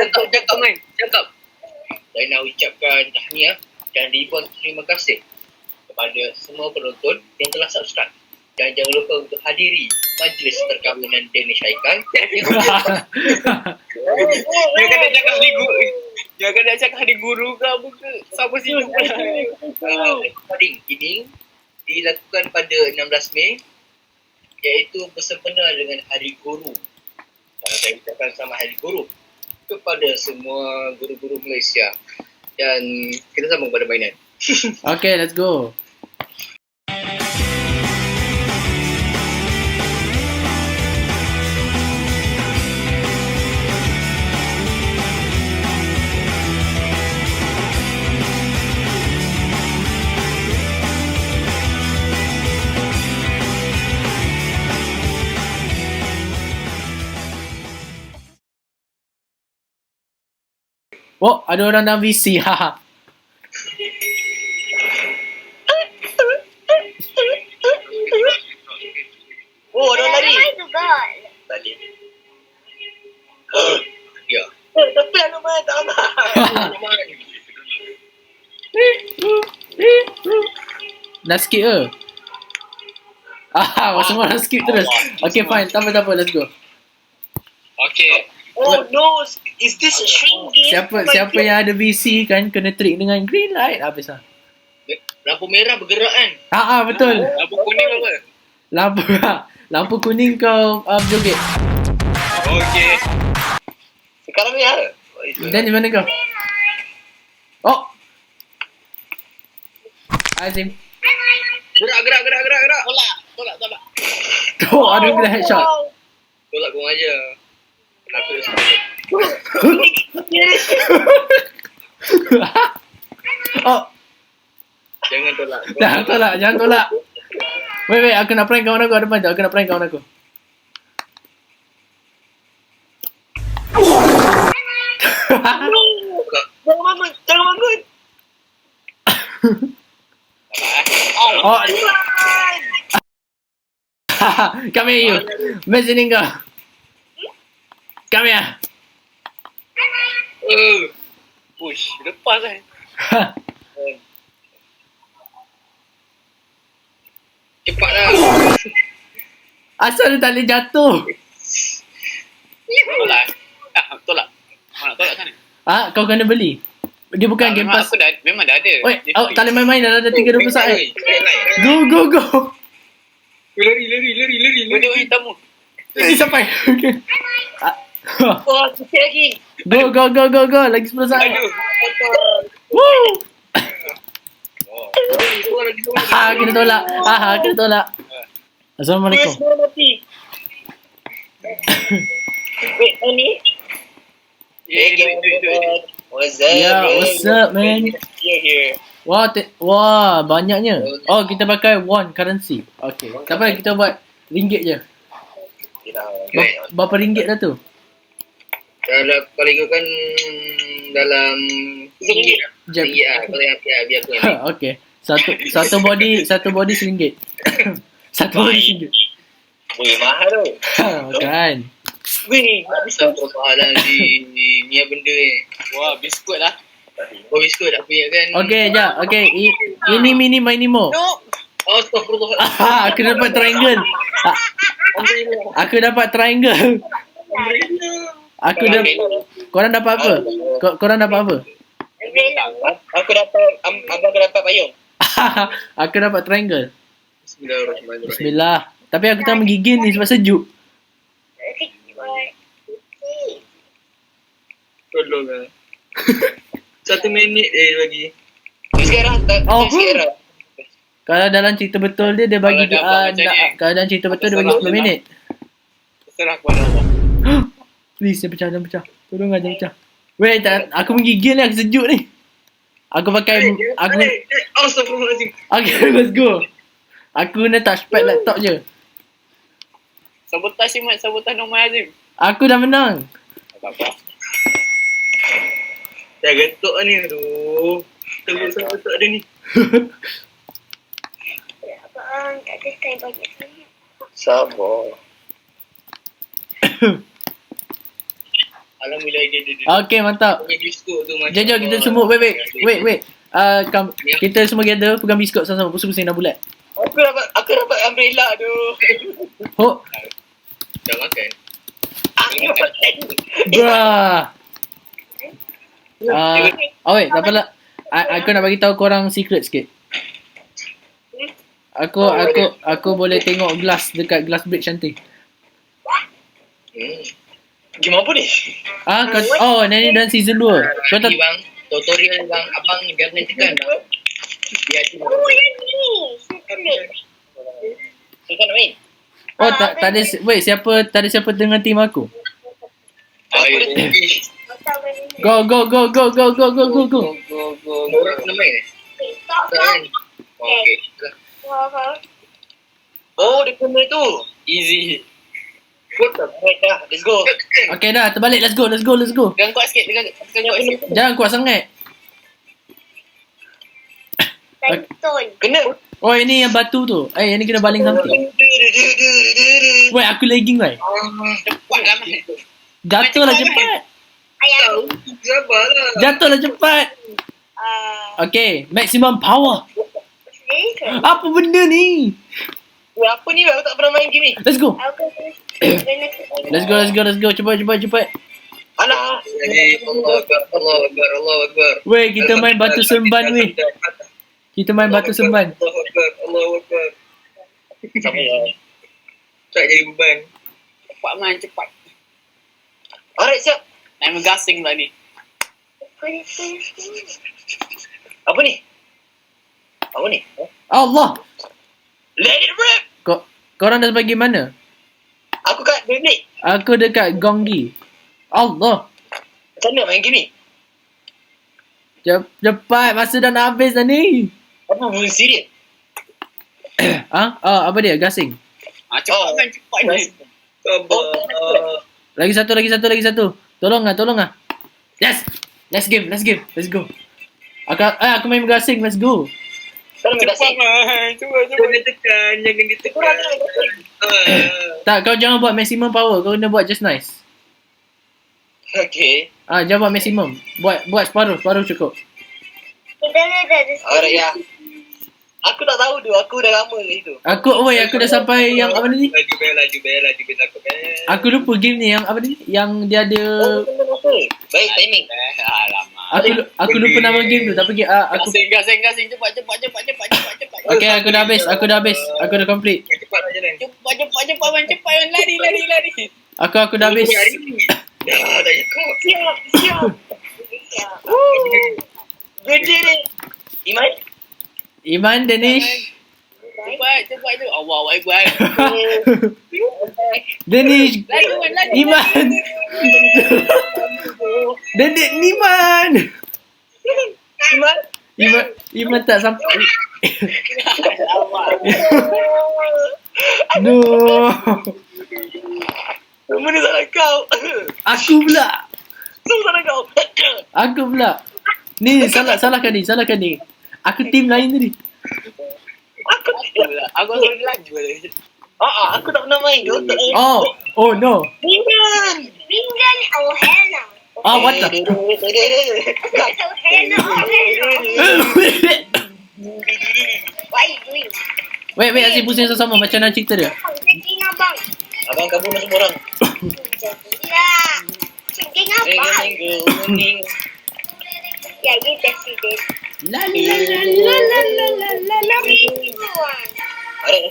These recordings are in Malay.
cakap, cakap, man. Cakap. Saya nak ucapkan tahniah dan ribuan terima kasih kepada semua penonton yang telah subscribe. Dan jangan lupa untuk hadiri majlis perkahwinan Danish Haikal. Dia kata cakap hari guru. Dia kata cakap hari guru ke apa ke? Siapa sih recording ini dilakukan pada 16 Mei iaitu bersempena dengan Hari Guru. Saya ucapkan selamat Hari Guru kepada semua guru-guru Malaysia dan kita sambung pada mainan. Okay, let's go. Oh, ada orang dalam VC. Haha. Oh, ada lari. Gol. Tadi. Ya. Eh, tapi anak main tak nak. Dah skip ke? Ah, semua dah skip terus. Okay, fine. Tak apa, tak apa. Let's go. Okay. Oh no, is this a shrink game? Siapa Oh siapa yang ada VC kan kena trick dengan green light habis lah. Lampu merah bergerak kan? Ah, ah betul. Lampu kuning apa? Lampu lampu kuning kau uh, joget. Okay. Sekarang ni ada. Dan di mana kau? Oh. Azim. Gerak, gerak, gerak, gerak, gerak. Tolak, tolak, tolak. Oh, ada bila headshot. Tolak kau aja. Aku dah oh, Jangan tolak. jangan tolak, jangan tolak. Wait, wait, aku nak prank kawan aku ada depan tu. Aku nak prank kawan aku. Jangan bangun, jangan bangun. oh. Come here you. Kau. Come here. Uh. Push. Lepas kan. Cepatlah. Asal dia tak boleh jatuh. Tolak. Ah, tolak. Mana tolak sana? Ah, kau kena beli. Dia bukan game Memang pass. Aku dah, memang dah ada. Dia oh, tak boleh main-main dah ada 30 saat. Lari, lari. Go, go, go. Lari, lari, lari, lari. Benda hitammu. Ini sampai. Okay. Oh, lagi. Go, go, go, go, go. Lagi 10 saat. Aduh. Woo. Oh. Ah, kena tolak. Ah, kena tolak. Assalamualaikum. Wait, oh ni? Eh, duit. What's up, Yeah, what's up, man? Wah, te- wah, banyaknya. Oh, kita pakai one currency. Okay. Tak apa, kita buat ringgit je. Ber- berapa ringgit dah tu? Dalam kalau ikutkan dalam ringgit lah. Jap. Ringgit lah. Kalau yang biar, biar aku okay. Satu satu body satu body seringgit. satu body seringgit. Boleh mahal tu. kan. Weh, tak bisa persoalan di ni apa benda ni. Wah, biskut lah. Oh, biskut aku ingat kan. Okay, jap. Okay, I, ini mini minimo. Oh, Astagfirullah. Ah, aku dapat triangle. Aku dapat triangle. Aku dah Korang dapat apa? Ko- korang dapat apa? Aku dapat, abang aku dapat payung. aku dapat triangle. Bismillahirrahmanirrahim. Bismillah. Tapi aku tak menggigil ni sebab sejuk. Tolong lah. Satu minit eh lagi. Sekarang tak, Oh. sekarang. Kalau dalam cerita betul dia dia bagi Kalau dapat uh, macam nak, ni. kalau dalam cerita betul dia bagi Terserah 10 je minit. Terserah kepada Allah. Please jangan pecah jangan pecah. Tolong jangan pecah. Wait, tak, aku menggigil ni aku sejuk ni. Aku pakai aku Eh, eh, Astagfirullahaladzim. Okay, let's go. Aku guna touchpad laptop je. Sabotaj Imat, sabotaj Norman Azim. Aku dah menang. Tak apa. Dah getuk ni. Aduh. Tunggu sama getuk dia ni. Abang, tak ada time banyak sangat. Sabar. Alhamdulillah dia dia. dia. Okay, mantap. Jom, jom kita semua. Wait, wait. Wait, wait. Uh, kam, Ya. kita semua gather pegang biskut sama-sama pusing-pusing dah bulat. Aku dapat aku dapat umbrella tu. Ho, Dah makan. Aku dapat bruh. Uh, oh wait, tak apalah. Aku nak bagi tahu korang secret sikit. Aku aku aku boleh tengok glass dekat glass bridge nanti. Hmm. Game apa ni? Ah, kau, oh, ni dan season 2. Kau tak bang, tutorial bang, abang jangan tekan bang. Biar dia. Oh, yang ni. Secret. Tekan main. Oh, tak tak ada wait, siapa tak ada siapa dengan team aku? Tak boleh. Go go go go go go go go go. Go go Orang nak main? Tak Tak kan? Okey. Dah. Wah, Oh, dia kena tu. Easy. Alright dah, let's go. Okay dah, terbalik. Let's go, let's go, let's go. Tekan kuat sikit, sikit. Jangan kuat sangat. Tonton. Kena. Oh, ini yang batu tu. Eh, yang ni kena baling something. Wait, aku lagging wait. Cepat lah man. Jatuhlah cepat. Ayam. Sabarlah. Jatuhlah cepat. Okay, maximum power. Apa benda ni? Weh, apa ni? weh? Aku tak pernah main game ni. Let's go. Aku Let's go, let's go, let's go. Cepat, cepat, cepat. Alah. Jadi, Allah Akbar, Allah Akbar, Allah Akbar. Weh, kita main batu semban weh. Kita main batu semban. Allah Akbar, Allah Akbar. Sama. Tak jadi beban. Cepat man, cepat. Alright, siap. Nak megasing pula ni. Apa ni? Apa ni? Allah. Let it rip! Kau, korang dah bagi mana? Aku kat Beyblade. Aku dekat Gonggi. Allah. Macam mana main game ni? Cep- Cepat, masa dah nak habis dah ni. Apa pun serius? Ah, ah apa dia? Gasing. Ah, cepat man, cepat man. Sabar. Lagi satu, lagi satu, lagi satu. Tolong ah, tolong ah. Yes. Next game, let's game. Let's go. Aku, eh, aku main gasing. Let's go. Main gasing. man. Cuba, cuba. Jangan ditekan, jangan ditekan. Kurang. Ah. Tak, kau jangan buat maximum power. Kau kena buat just nice. Okay. Ah, jangan buat maximum. Buat buat separuh, separuh cukup. Kita ni dah ada Alright, ya. Aku tak tahu tu. Aku dah lama kat situ. Aku, oi, aku dah sampai yang apa ni? Laju bel, laju bel, laju bel, takut bel. Aku lupa game ni yang apa ni? Yang dia ada Oh. Baik, timing. Alamak. aku aku lupa nama game tu tapi ah, aku Gasing, gasing, gasing. Cepat, cepat, cepat, cepat, cepat, cepat. Okay, aku dah habis. Aku dah habis. Aku dah complete. Cepat lah jalan. Cepat, cepat, cepat, man. Cepat, man. Lari, lari, lari. Aku aku dah habis. Dah, tak cakap. Siap, siap. siap. Gede ni. Iman? Iman Danish. Cepat, cepat tu. Allah, Akbar. Danish. Lari, man, lari. Iman. Dedik Niman. Iman? Iman Iman tak sampai. No. Mana salah kau? Aku pula. Semua salah kau. Aku pula. Ni salah salahkan ni, salahkan ni. Aku tim lain tadi. Aku Aku selalu laju Ah, ah, aku tak pernah main. Tak main. Oh, oh no. Iman! Pinggan oh. Ah, what the? Oh oh henna. What are you doing? wait, wait, asyik pusing sama-sama macam mana cerita dia. Abang, Cengking abang. Abang kabur dengan semua orang. Ya. Cengking abang. kuning. Ya, you president. La la la la la la la la la.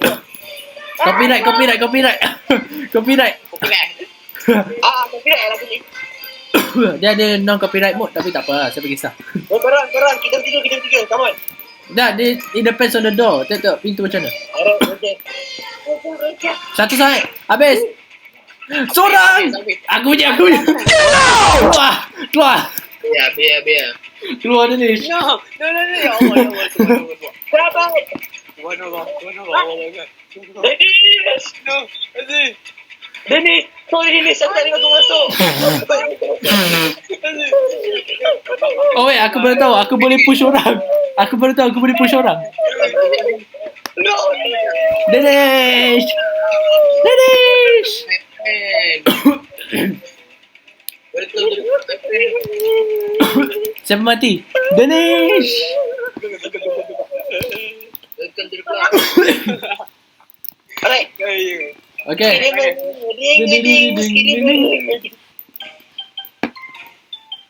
Go. Copyright, copyright, copyright. copyright. Ah, lagu ni. dia ada non copyright mode tapi tak apa, siapa kisah. Oh, korang, korang. Kita tiga, kita tiga. Come on. Dah, dia, it depends on the door. Tengok, tengok pintu macam mana. Satu sangat. Habis. Seorang. Aku punya, aku punya. Keluar. Keluar. Biar, biar, biar. Keluar Danish. No, no, no, no. Ya Allah, ya Allah. Subhanallah, subhanallah. Allah Dennis! No, Aziz. Dennis! Sorry, Dennis. Aku tak dengar kau masuk. Oh wait, aku baru tahu. Aku boleh push orang. Aku baru tahu aku boleh push orang. No! Danish. Danish. Man. Welcome to the Siapa mati? Danish! Welcome to the club. Alright. Okay. Ding, ding, ding, ding, ding, ding.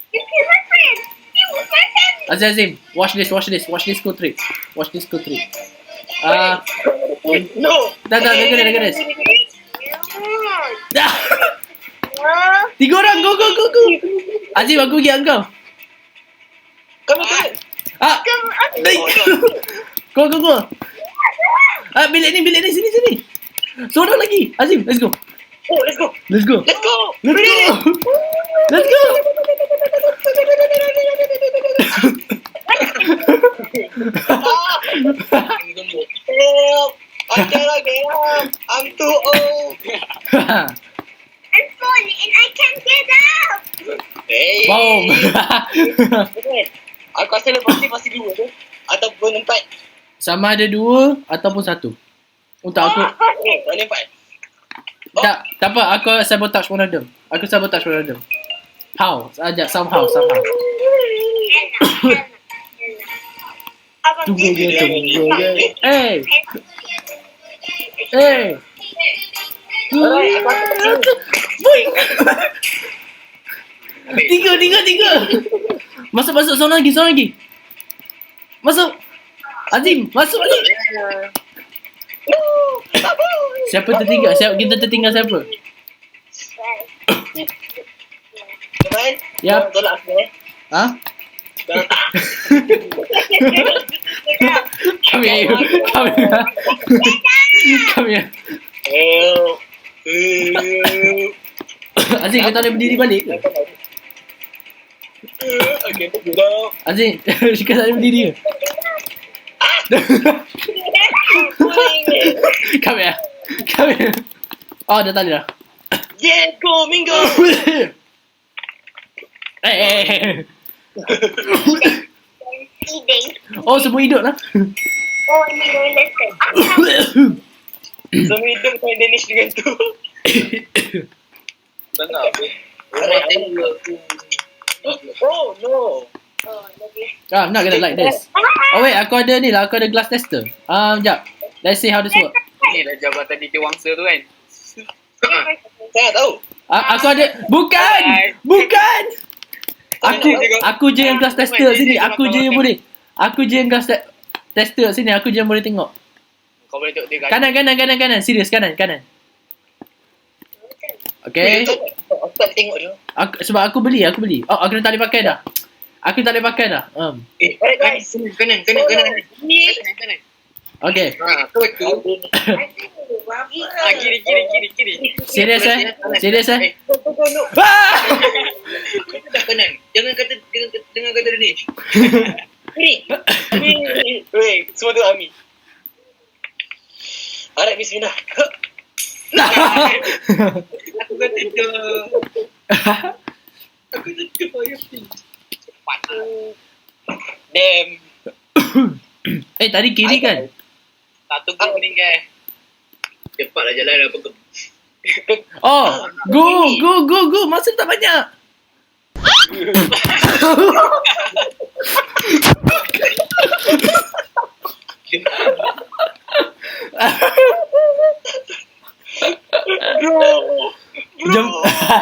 You killed my friend. You was my friend. Azim, Azim, watch this, watch this, watch this go trick. Watch this go trick. Ah, No. dah dah, dengar dengar this. No. Dah. No. Tiga orang, go go go go. Azim, aku pergi engkau. Kami kami. Ah. Dai. Go go go. Ah, bilik ni, bilik ni, sini sini. Seorang lagi. Azim, let's go. Oh, let's go. Let's go. Let's go. Let's go. Let's go. Yang gemuk. Help. I cannot get up. I'm too old. I'm falling and I can't get up. Hey. Boom. Aku rasa lepas ni masih dua tu. Ataupun empat. Sama ada dua ataupun satu. Untuk aku, Oh, tak boleh empat. tak, tak apa, aku sabotage one of them. Aku sabotage one of them. How? Ajak somehow, somehow. Tunggu dia- dia, tunggu dia. Eh, eh. Alright, aku akan kecil. Boy. Tiga, tiga, tiga. Masuk, masuk, seorang lagi, seorang lagi. Masuk. Azim, masuk balik. Siapa tertinggal? Siapa kita tertinggal siapa? Yap. Tolak aku eh. Ha? Come here, you. Come here. Come here. Help. Help. Azim, kau tak boleh berdiri balik ke? Okay. Azim, kau tak boleh berdiri ke? Come here. Come here. Oh, dah tak boleh dah. Yeah, go, Mingo. Eh, eh, eh. Feeding. Oh, semua hidup lah. Oh, ini boleh lesson. Aku Semua hidup main Danish dengan tu. Tengah apa? Rumah tembok tu. Oh, no. Oh. Ah, I'm not gonna like this. Oh wait, aku ada ni lah, aku ada glass tester. Um, jap. Let's see how this work. Ni lah jabatan DJ Wangsa tu kan. Saya tak tahu. Ah, aku ada Bukan Bukan Aku Aku je yang glass tester sini Aku je yang boleh Aku je yang glass te- tester sini Aku je yang boleh tengok Kau boleh tengok dia kan. Kanan kanan kanan kanan Serius kanan kanan Okay tak tengok dia. aku, Sebab aku beli Aku beli Oh aku dah tak boleh pakai dah Aku tak boleh pakai dah um. Eh, Alright, guys. kanan, kanan. Ni. Kanan, kanan. Okay Ha, tu tu. Ah, kiri, kiri, kiri, kiri. Serius eh Serius eh Eh, ah! kau dah kanan. Jangan kata jangan, jangan kata dia ni. Kiri. Kiri. Weh, semua tu Ami. Alright, bismillah. Aku kata dia. Aku kata dia. Cepat lah. Damn. Eh tadi kiri kan Tak tunggu meninggal. Cepatlah jalan apa ke. Oh Go Go go go Masa tak banyak Bro. Jom.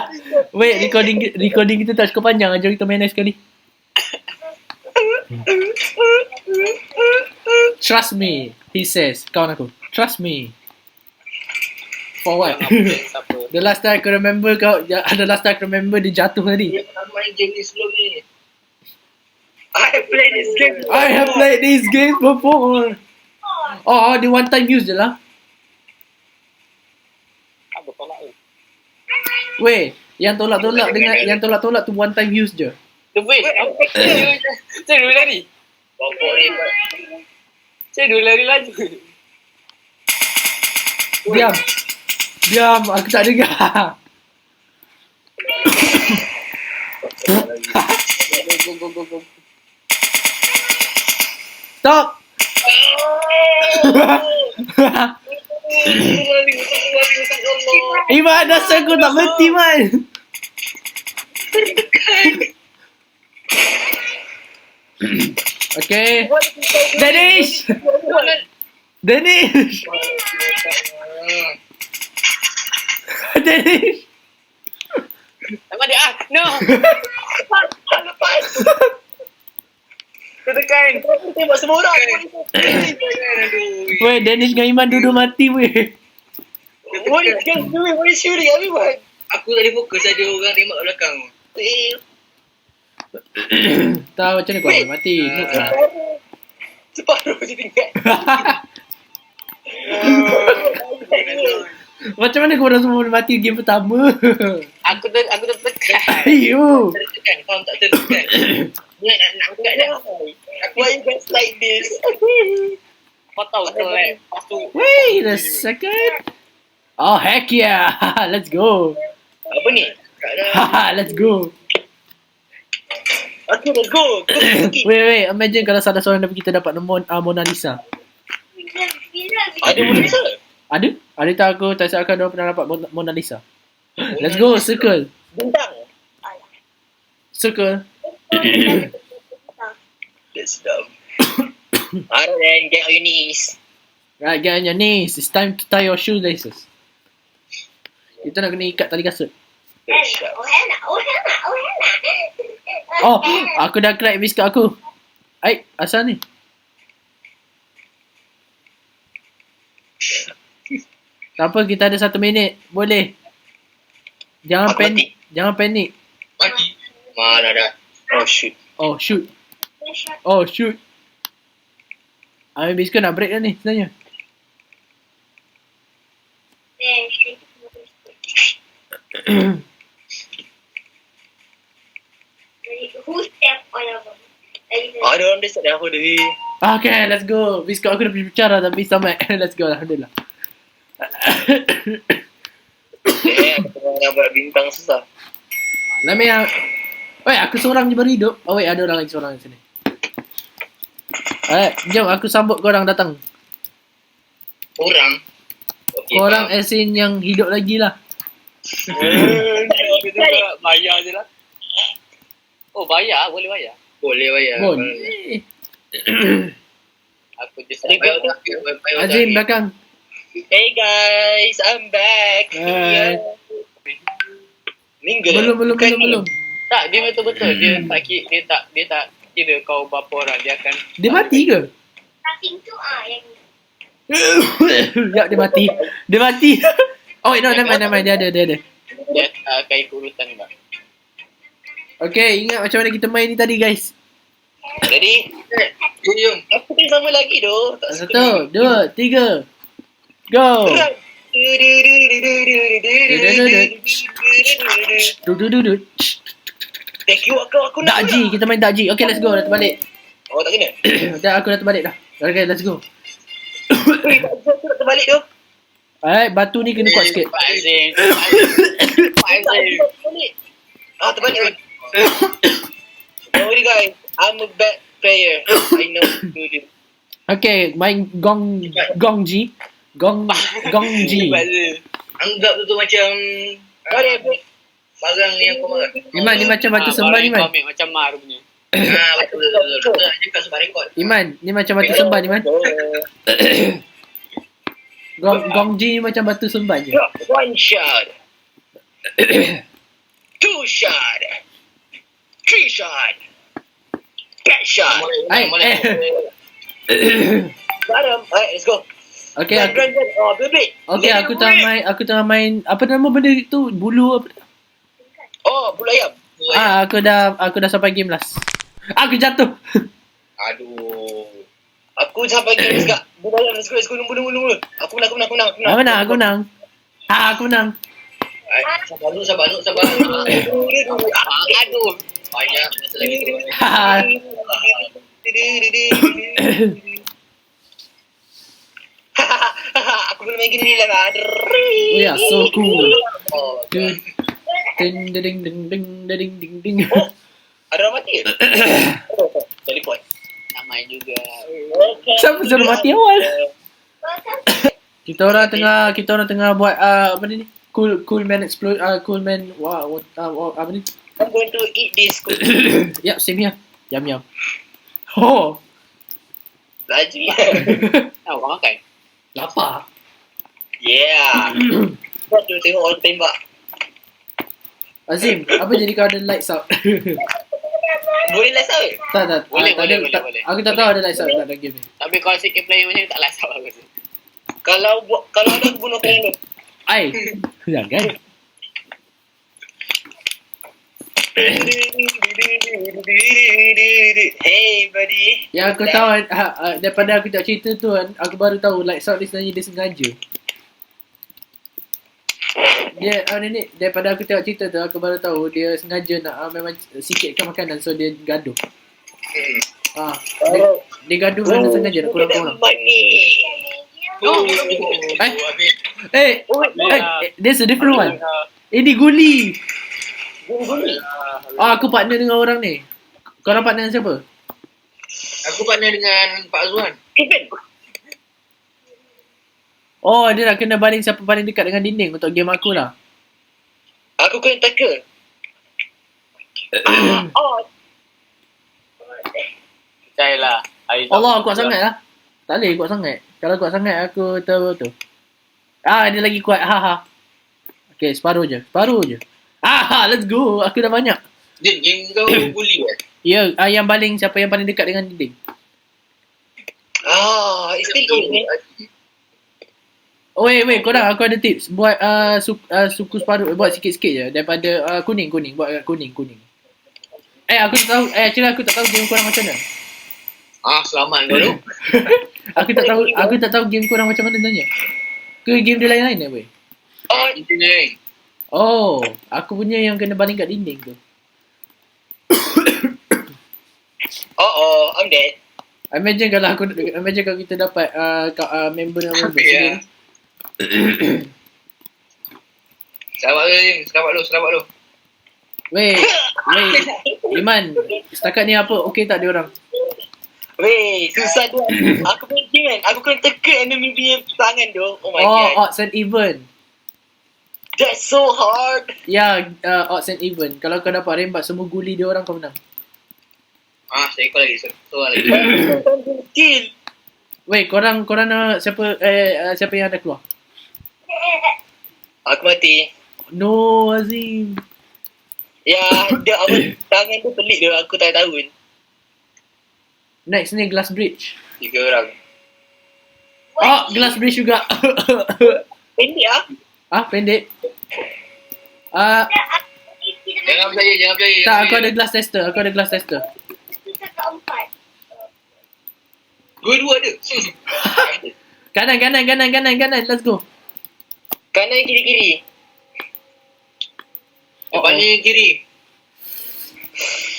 Wait recording Recording kita tak cukup panjang. Jom kita main next sekali Trust me He says. Kawan aku Trust me. For what? The last time aku remember kau ya, The last time aku remember dia jatuh tadi. Main game ni sebelum ni. I play this game. I have played this game before. Oh dia one time use je lah Apa tolak tu? Weh Yang tolak-tolak dengan Yang tolak-tolak tu one time use je. Tu wait, apa Saya dulu lari. Bapak ni. Saya dulu lari laju. Diam. Diam. Aku tak dengar. Go, go, go, go. Stop Iman dasar aku tak berhenti man Okay. Danish! Danish! Danish! Nama dia ah. No. Lepas. Lepas. Kau tekan. Kau tembak semua orang. Weh, Danish dengan Iman duduk mati weh. What is you doing? What is shooting everyone? Aku tadi fokus ada orang tembak belakang. Tahu macam mana kau boleh mati. Noob lah. Separuh je tinggal. Macam mana kau orang semua boleh mati game pertama? Aku tu aku tu tekan. Ayo. Tertekan, faham tak tertekan. Dia nak nak angkat dah. Why you guys like this? Kau tahu tu eh. Wait a second. Oh heck yeah. Let's go. Apa ni? Haha, let's go. Aku let's go. wait, wait. Imagine kalau salah seorang daripada kita dapat nombor uh, Mona Lisa. Ada pun bisa. Ada? Ada tak aku tak silap dia pernah dapat Mon- Mona Lisa. Let's go, circle. Bintang. Circle. That's dumb. Alright get on your knees. Right, get on your knees. It's time to tie your shoelaces. Kita nak kena ikat tali kasut. Oh, Hannah, oh, oh. Oh, aku dah crack biskut aku. Ai, asal ni? Tak apa, kita ada satu minit. Boleh. Jangan Aku panik. Jangan panik. Mati. Mana dah. Oh shoot. Oh, shoot. Oh, shoot. Ambil biskut nak break dah ni sebenarnya. Step on a bone? Ada orang dia sedang apa dia. Okay, let's go. Biskut aku dah bicara tapi sampai. let's go, Alhamdulillah. Eh, aku tengah buat bintang susah. Nama yang... Wait, aku seorang je baru hidup. Oh wait, ada orang lagi seorang di sini. Eh, jom aku sambut korang datang. Orang. Okay, Korang as in yang hidup lagi lah. Nak bayar je lah. Oh, bayar? Boleh bayar? Boleh bayar. Boleh. Aku just Bayar terakhir. Bayar Azim belakang. Hey guys, I'm back. Hai. Minggu. Belum, belum, belum, ni. belum. Tak, dia betul-betul. Dia tak ki- dia tak dia tak kira kau berapa orang. Dia akan Dia mati ke? Talking to ah yang ya, dia mati. Dia mati. Oh, wait, no, never mind, never mind. Dia ada, dia ada. dia akan ikut urutan juga. Okay, ingat macam mana kita main ni tadi, guys. Jadi, Jom, aku ni sama lagi doh. Tak suka Satu, dua, tiga. Go. Du du du du. Thank you aku aku nak. Dakji, kita main dakji. Okay, let's go. Dah terbalik. Oh tak kena. dah, aku dah terbalik dah. Okay, let's go. Tak aku nak terbalik doh. Alright, batu ni kena kuat sikit. Pak Azim. Pak Azim. Ah terbalik. Don't worry guys. I'm a bad player. I know to do this. Okay, main gong gong G. Gong gong Azim. Anggap tu macam ah, barang yang kau marah. Iman, ni macam batu sembah ni, Man. Kau ambil macam Mar punya. Ah, betul betul nak cakap sebab rekod. Iman, ni macam batu sembah ni, Man. Gong gong G ni macam batu sembah je. One shot. Two shot. Three shot. Back shot. Ai, Boleh, eh. Bottom. Alright, let's go. Okay, aku, run, run. Oh, bebek. okay, aku tengah main, aku tengah main, apa nama benda tu? Bulu apa? Oh, bulu ayam. Ah, aku dah, aku dah sampai game last. Aku jatuh. Aduh. Aku sampai ni sekarang. Bulu ayam, let's go, let's go. Nunggu, nunggu, nunggu. Aku menang, aku menang, aku menang. Aku menang, aku menang. Ah, aku menang. Sabar dulu, sabar dulu, sabar dulu. Aduh. Banyak masa lagi tu. Aku belum main gini lah. Oh yeah, so cool. Oh, Ding ding ding ding ding ding ding ding. Ada orang mati ke? Teleport. Namai juga. Siapa suruh mati awal? Kita orang tengah kita orang tengah buat uh, apa ni? Cool cool man explode uh, cool man wow, uh, wow apa ni? I'm going to eat this Yep, same here. Yum yum. Oh, Laju. Ah, orang makan. lapar. yeah. Kau tu tengok orang tembak. Azim, apa jadi kau ada lights out? Boleh lah sah. tak, tak. Boleh, ah, tak boleh, boleh, tak- boleh. Aku tak tahu ada lights out tak dalam game ni. Tapi kalau sikit player macam ni tak last out aku rasa. Kalau buat kalau ada aku bunuh kalian Ai. Jangan. Hey buddy. Yang aku tahu ha, ha, daripada aku tengok cerita tu kan, aku baru tahu lights out ni sebenarnya dia sengaja. Dia ah ni ni daripada aku tengok cerita tu aku baru tahu dia sengaja nak uh, memang sikitkan makanan so dia gaduh. Hmm. Ah, dia, dia gaduh dengan sengaja nak kurang orang. Money. Oh, Eh? Eh, eh, eh, there's a different one. Ini guli. Ah, aku partner dengan orang ni. Kau orang partner dengan siapa? Aku partner dengan Pak Azwan. Kevin. Oh, dia nak kena baling siapa paling dekat dengan dinding untuk game aku lah. Aku kena tackle. oh, Percayalah. Allah kuat sangat lah. Tak boleh kuat sangat. Kalau kuat sangat aku tahu tu. Ah, dia lagi kuat. Ha ha. Okay, separuh je. Separuh je. Ah, ha, let's go. Aku dah banyak. Din, game kau bully kan? Ya, ah, yang baling siapa yang paling dekat dengan dinding. ah, it's still in. Eh? Oh, wait, wait. Korang, aku ada tips. Buat uh, su- uh, suku separuh. Buat sikit-sikit je. Daripada uh, kuning, kuning. Buat kat kuning, kuning. Eh, aku tak tahu. Eh, actually aku tak tahu game korang macam mana. Ah, selamat kau tu. Aku tak tahu aku tak tahu game korang macam mana sebenarnya. Ke game dia lain-lain eh, weh? Oh, Engineering. Oh, aku punya yang kena baling kat dinding tu. oh, oh, I'm dead. Imagine kalau aku imagine kalau kita dapat uh, uh, member member Ya. sendiri. Selamat lu. Selamat lu, selamat lu. Weh, weh, Iman, setakat ni apa okey tak dia orang? Weh, susah tu. aku game kan. Aku kena tekan enemy punya tangan tu. Oh my Oh, god. odds and even. That's so hard. Ya, uh, odds and even. Kalau kau dapat rembat semua guli dia orang kau menang. Ah, saya kau lagi. Satu orang lagi. Kill. Weh, korang korang nak siapa eh uh, siapa yang ada keluar? Aku mati. No, Azim. Ya, dia apa tangan tu pelik dia. Aku tak tahu. Next ni glass bridge. Tiga orang. Oh, glass bridge juga. Pendek ah. ah, pendek. Ah, Jangan percaya, jangan percaya. tak aku ada glass tester, aku ada glass tester. Kita keempat. Dua-dua ada. Kanan, kanan, kanan, kanan, kanan. Let's go. Kanan kiri kiri. Depan ni kiri.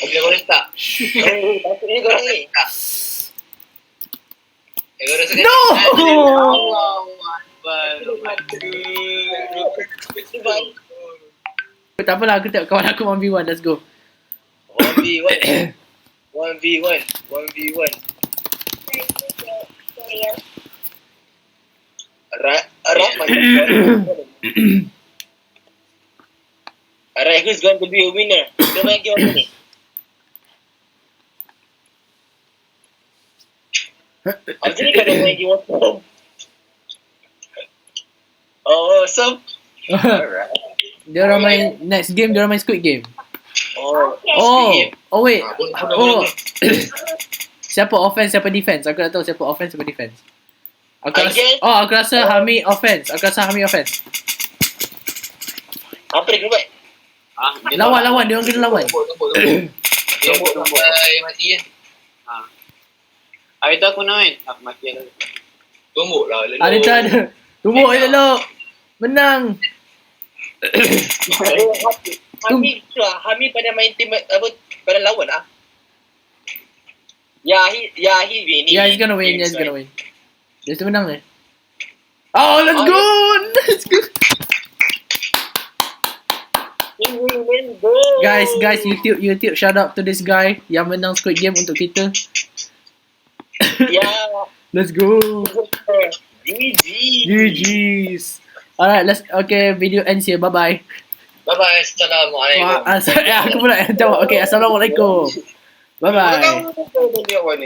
Okey, kau dah start. Oh, patutnya korang ni. Eh, kau rasa No! Sebab Tak apalah, aku tengok kawan aku 1v1. Let's go. 1v1. 1v1. 1v1. Right, right, Alright, who's going to be a winner? Apa ni? Macam ni kau dah main game apa? Oh, awesome. Alright. dia orang main, next game dia orang main Squid Game. Oh, Oh, oh wait. Ah, Oh. siapa offense, siapa defense? Aku nak tahu siapa offense, siapa defense. Aku I rasa, guess- oh, aku rasa Hami offense. Aku rasa Hami offense. apa dia kena buat? Ah, dia Lawan, lawan. Dia orang kena lawan. Tombol. Tombol, tombol. Sampai mati kan. Ah. Hari tu aku nak main. Aku mati lah. Tombol lah. lelok. Ada tak ada? Tumbuk je elok. Menang. Oh, Hami, tu lah. Hami pada main team apa pada lawan ah. Ya, he, ya, he win. he Yeah, he's gonna win. Yeah, he's gonna win. Dia mesti menang eh. Oh, let's Oh, go. Let's go. Guys, guys, YouTube, YouTube, shout out to this guy yang menang Squid Game untuk kita. Ya. Let's go. GG. GG's. Alright, let's okay. Video ends here. Bye bye. Bye-bye. Assalamualaikum. Wah, ah, eh, aku pula yang jawab. Okay, Assalamualaikum. Bye-bye.